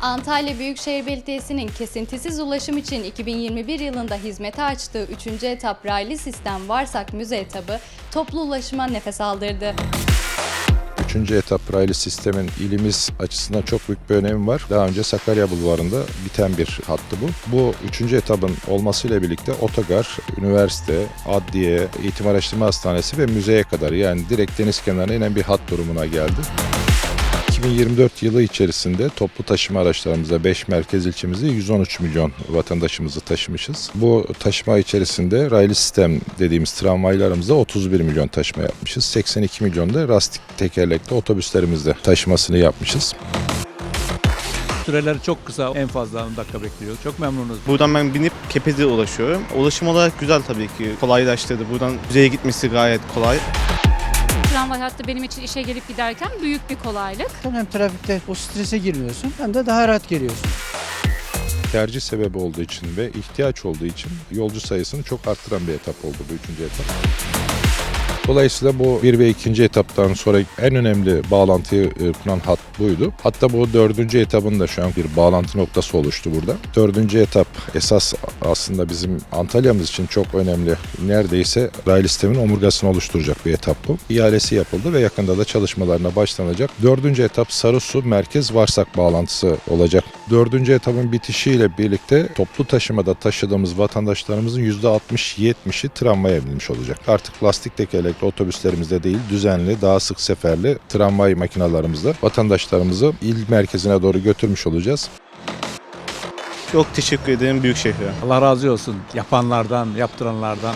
Antalya Büyükşehir Belediyesi'nin kesintisiz ulaşım için 2021 yılında hizmete açtığı 3. etap raylı sistem Varsak Müze etabı toplu ulaşıma nefes aldırdı. Üçüncü etap raylı sistemin ilimiz açısından çok büyük bir önemi var. Daha önce Sakarya Bulvarı'nda biten bir hattı bu. Bu üçüncü etapın olmasıyla birlikte otogar, üniversite, adliye, eğitim araştırma hastanesi ve müzeye kadar yani direkt deniz kenarına inen bir hat durumuna geldi. 2024 yılı içerisinde toplu taşıma araçlarımızda 5 merkez ilçemizde 113 milyon vatandaşımızı taşımışız. Bu taşıma içerisinde raylı sistem dediğimiz tramvaylarımızda 31 milyon taşıma yapmışız. 82 milyon da rastik tekerlekli otobüslerimizde taşımasını yapmışız. Süreleri çok kısa, en fazla 10 dakika bekliyoruz. Çok memnunuz. Buradan ben binip Kepez'e ulaşıyorum. Ulaşım olarak güzel tabii ki. Kolaylaştırdı. Buradan müzeye gitmesi gayet kolay. Tramvay hattı benim için işe gelip giderken büyük bir kolaylık. Hem trafikte o strese girmiyorsun hem de daha rahat geliyorsun. Tercih sebebi olduğu için ve ihtiyaç olduğu için yolcu sayısını çok arttıran bir etap oldu bu üçüncü etap. Dolayısıyla bu bir ve ikinci etaptan sonra en önemli bağlantıyı e, kuran hat buydu. Hatta bu dördüncü etapın da şu an bir bağlantı noktası oluştu burada. Dördüncü etap esas aslında bizim Antalya'mız için çok önemli. Neredeyse raylı sistemin omurgasını oluşturacak bir etap bu. İhalesi yapıldı ve yakında da çalışmalarına başlanacak. Dördüncü etap Sarısu Merkez Varsak bağlantısı olacak. Dördüncü etapın bitişiyle birlikte toplu taşımada taşıdığımız vatandaşlarımızın %60-70'i tramvaya binmiş olacak. Artık lastik tekerlekli otobüslerimizde değil düzenli daha sık seferli tramvay makinalarımızla vatandaşlarımızı il merkezine doğru götürmüş olacağız. Çok teşekkür ederim Büyükşehir'e. Allah razı olsun yapanlardan, yaptıranlardan.